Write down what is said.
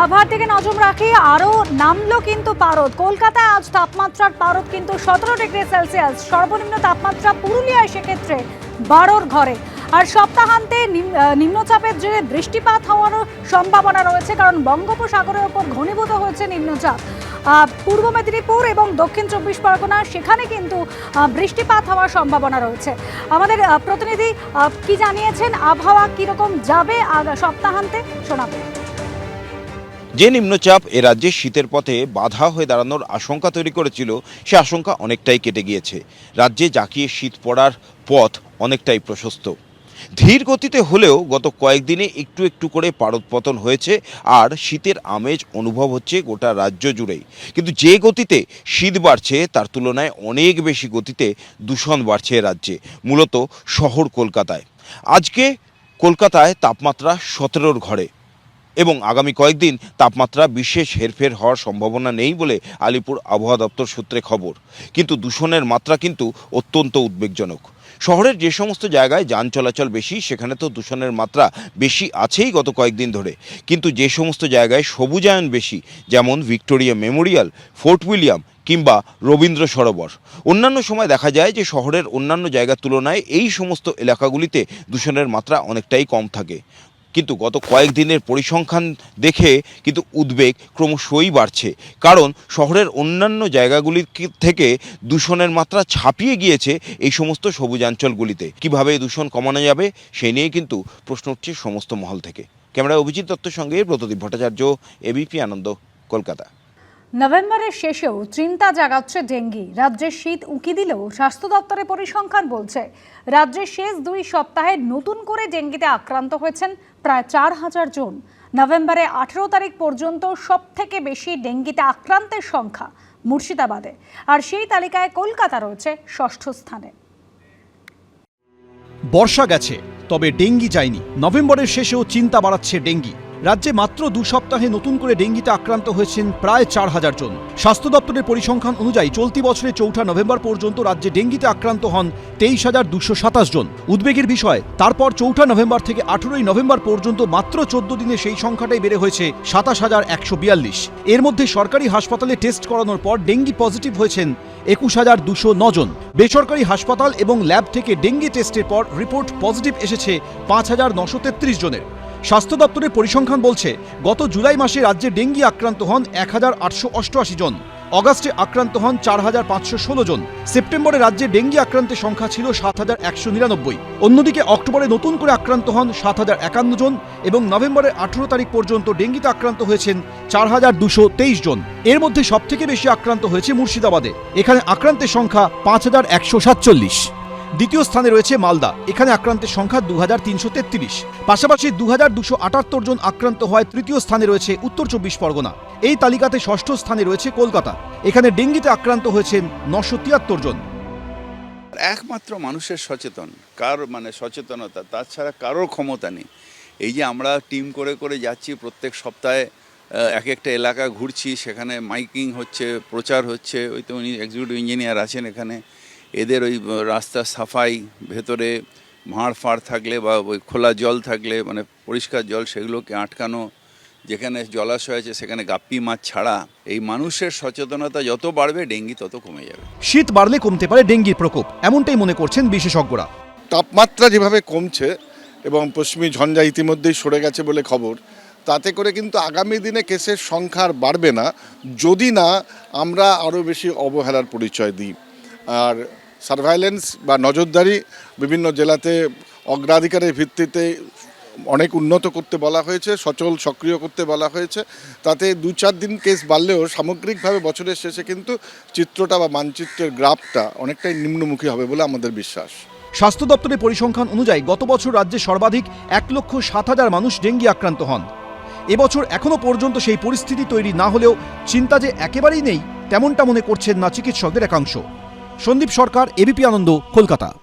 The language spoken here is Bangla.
আবহাওয়ার দিকে নজর রাখি আরও নামলো কিন্তু পারদ। কলকাতায় আজ তাপমাত্রার পারদ কিন্তু সতেরো ডিগ্রি সেলসিয়াস। সর্বনিম্ন তাপমাত্রা পুরুলিয়ায় সেক্ষেত্রে বারোর ঘরে। আর সপ্তাহান্তে নিম্নচাপের জেরে বৃষ্টিপাত হওয়ারও সম্ভাবনা রয়েছে, কারণ বঙ্গোপসাগরের ওপর ঘনীভূত হয়েছে নিম্নচাপ। পূর্ব মেদিনীপুর এবং দক্ষিণ চব্বিশ পরগনা সেখানে কিন্তু বৃষ্টিপাত হওয়ার সম্ভাবনা রয়েছে। আমাদের প্রতিনিধি কি জানিয়েছেন? আবহাওয়া কীরকম যাবে সপ্তাহান্তে? শোনাবে। যে নিম্নচাপ এ রাজ্যে শীতের পথে বাধা হয়ে দাঁড়ানোর আশঙ্কা তৈরি করেছিল, সে আশঙ্কা অনেকটাই কেটে গিয়েছে। রাজ্যে জাঁকিয়ে শীত পড়ার পথ অনেকটাই প্রশস্ত। ধীর গতিতে হলেও গত কয়েকদিনে একটু একটু করে পারদপতন হয়েছে, আর শীতের আমেজ অনুভব হচ্ছে গোটা রাজ্য জুড়েই। কিন্তু যে গতিতে শীত বাড়ছে, তার তুলনায় অনেক বেশি গতিতে দূষণ বাড়ছে রাজ্যে, মূলত শহর কলকাতায়। আজকে কলকাতায় তাপমাত্রা সতেরোর ঘরে। এবং আগামী কয়েকদিন তাপমাত্রা বিশেষ হেরফের হওয়ার সম্ভাবনা নেই বলে আলিপুর আবহাওয়া দপ্তর সূত্রে খবর। কিন্তু দূষণের মাত্রা কিন্তু অত্যন্ত উদ্বেগজনক। শহরের যে সমস্ত জায়গায় যান চলাচল বেশি, সেখানে তো দূষণের মাত্রা বেশি আছেই গত কয়েকদিন ধরে। কিন্তু যে সমস্ত জায়গায় সবুজায়ন বেশি, যেমন ভিক্টোরিয়া মেমোরিয়াল, ফোর্ট উইলিয়াম কিংবা রবীন্দ্র সরোবর। অন্যান্য সময় দেখা যায় যে শহরের অন্যান্য জায়গার তুলনায় এই সমস্ত এলাকাগুলিতে দূষণের মাত্রা অনেকটাই কম থাকে। কিন্তু গত কয়েকদিনের পরিসংখ্যান দেখে কিন্তু উদ্বেগ ক্রমশই বাড়ছে। কারণ শহরের অন্যান্য জায়গাগুলির থেকে দূষণের মাত্রা ছাপিয়ে গিয়েছে এই সমস্ত সবুজাঞ্চলগুলিতে। কীভাবে দূষণ কমানো যাবে সেই নিয়ে কিন্তু প্রশ্ন উঠছে সমস্ত মহল থেকে। ক্যামেরা অভিজিৎ দত্তর সঙ্গে প্রদীপ ভট্টাচার্য এবিপি আনন্দ, কলকাতা। নভেম্বরের শেষেও চিন্তা জাগাচ্ছে ডেঙ্গি। রাজ্যের শীত উঁকি দিলেও স্বাস্থ্য দপ্তরের পরিসংখ্যান বলছে, রাজ্যের শেষ দুই সপ্তাহে নতুন করে ডেঙ্গিতে আক্রান্ত হয়েছেন প্রায় চার হাজার জন। নভেম্বরে আঠেরো তারিখ পর্যন্ত সব থেকে বেশি ডেঙ্গিতে আক্রান্তের সংখ্যা মুর্শিদাবাদে। আর সেই তালিকায় কলকাতা রয়েছে ষষ্ঠ স্থানে। বর্ষা গেছে, তবে ডেঙ্গি যায়নি। নভেম্বরের শেষেও চিন্তা বাড়াচ্ছে ডেঙ্গি। রাজ্যে মাত্র দু সপ্তাহে নতুন করে ডেঙ্গিতে আক্রান্ত হয়েছেন প্রায় চার হাজার জন। স্বাস্থ্য দপ্তরের পরিসংখ্যান অনুযায়ী চলতি বছরের চৌঠা নভেম্বর পর্যন্ত রাজ্যে ডেঙ্গিতে আক্রান্ত হন তেইশ হাজার দুশো সাতাশ জন। উদ্বেগের বিষয়, তারপর চৌঠা নভেম্বর থেকে আঠেরোই নভেম্বর পর্যন্ত মাত্র চোদ্দ দিনে সেই সংখ্যাটাই বেড়ে হয়েছে সাতাশ হাজার একশো বিয়াল্লিশ। এর মধ্যে সরকারি হাসপাতালে টেস্ট করানোর পর ডেঙ্গি পজিটিভ হয়েছেন একুশ হাজার দুশো জন। বেসরকারি হাসপাতাল এবং ল্যাব থেকে ডেঙ্গি টেস্টের পর রিপোর্ট পজিটিভ এসেছে পাঁচ হাজার নশো তেত্রিশ জনের। স্বাস্থ্য দপ্তরের পরিসংখ্যান বলছে, গত জুলাই মাসে রাজ্যে ডেঙ্গি আক্রান্ত হন এক হাজার আটশো অষ্টআশি জন, অগাস্টে আক্রান্ত হন চার হাজার পাঁচশো ষোলো জন, সেপ্টেম্বরে রাজ্যে ডেঙ্গি আক্রান্তের সংখ্যা ছিল সাত হাজার একশো নিরানব্বই। অন্যদিকে অক্টোবরে নতুন করে আক্রান্ত হন সাত হাজার একান্ন জন এবং নভেম্বরের আঠেরো তারিখ পর্যন্ত ডেঙ্গিতে আক্রান্ত হয়েছেন চার হাজার দুশো তেইশ জন। এর মধ্যে সবথেকে বেশি আক্রান্ত হয়েছে মুর্শিদাবাদে। এখানে আক্রান্তের সংখ্যা পাঁচ হাজার একশো সাতচল্লিশ। দ্বিতীয় স্থানে রয়েছে মালদা। এখানে আক্রান্তের সংখ্যা দু হাজার তিনশো তেত্রিশ। পাশাপাশি দু হাজার দুশো আটাত্তর জন আক্রান্ত হওয়ায় তৃতীয় স্থানে রয়েছে উত্তর চব্বিশ পরগনা। এই তালিকাতে ষষ্ঠ স্থানে রয়েছে কলকাতা। এখানে ডেঙ্গিতে আক্রান্ত হয়েছেন নশো তিয়াত্তর জন। একমাত্র মানুষের সচেতন, কার মানে সচেতনতা তাছাড়া কারোর ক্ষমতা নেই। এই যে আমরা টিম করে করে যাচ্ছি, প্রত্যেক সপ্তাহে এক একটা এলাকা ঘুরছি, সেখানে মাইকিং হচ্ছে, প্রচার হচ্ছে, ওই তো উনি এক্সিকিউটিভ ইঞ্জিনিয়ার আছেন এখানে। এদের ওই আহ, রাস্তার সাফাই ভেতরে ভাঁড় ফাঁড় থাকলে বা ওই খোলা জল থাকলে মানে পরিষ্কার জল সেগুলোকে আটকানো যেখানে জলাশয় আছে সেখানে গাপ্পি মাছ ছাড়া এই মানুষের সচেতনতা যত বাড়বে ডেঙ্গি তত কমে যাবে। শীত বাড়লে কমতে পারে ডেঙ্গির প্রকোপ এমনটাই মনে করছেন বিশেষজ্ঞরা। তাপমাত্রা যেভাবে কমছে এবং পশ্চিমী ঝঞ্ঝা ইতিমধ্যেই সরে গেছে বলে খবর তাতে করে কিন্তু আগামী দিনে কেসের সংখ্যা আর বাড়বে না যদি না আমরা আরও বেশি অবহেলার পরিচয় দিই। আর সার্ভাইলেন্স বা নজরদারি বিভিন্ন জেলাতে অগ্রাধিকারের ভিত্তিতে অনেক উন্নত করতে বলা হয়েছে, সচল সক্রিয় করতে বলা হয়েছে। তাতে দু চার দিন কেস বাড়লেও সামগ্রিকভাবে বছরের শেষে কিন্তু চিত্রটা বা মানচিত্রের গ্রাফটা অনেকটাই নিম্নমুখী হবে বলে আমাদের বিশ্বাস। স্বাস্থ্য দপ্তরের পরিসংখ্যান অনুযায়ী গত বছর রাজ্যে সর্বাধিক এক লক্ষ সাত হাজার মানুষ ডেঙ্গি আক্রান্ত হন। এবছর এখনও পর্যন্ত সেই পরিস্থিতি তৈরি না হলেও চিন্তা যে একেবারেই নেই, তেমনটা মনে করছেন না চিকিৎসকদের একাংশ। সন্দীপ সরকার এবিপি আনন্দ কলকাতা।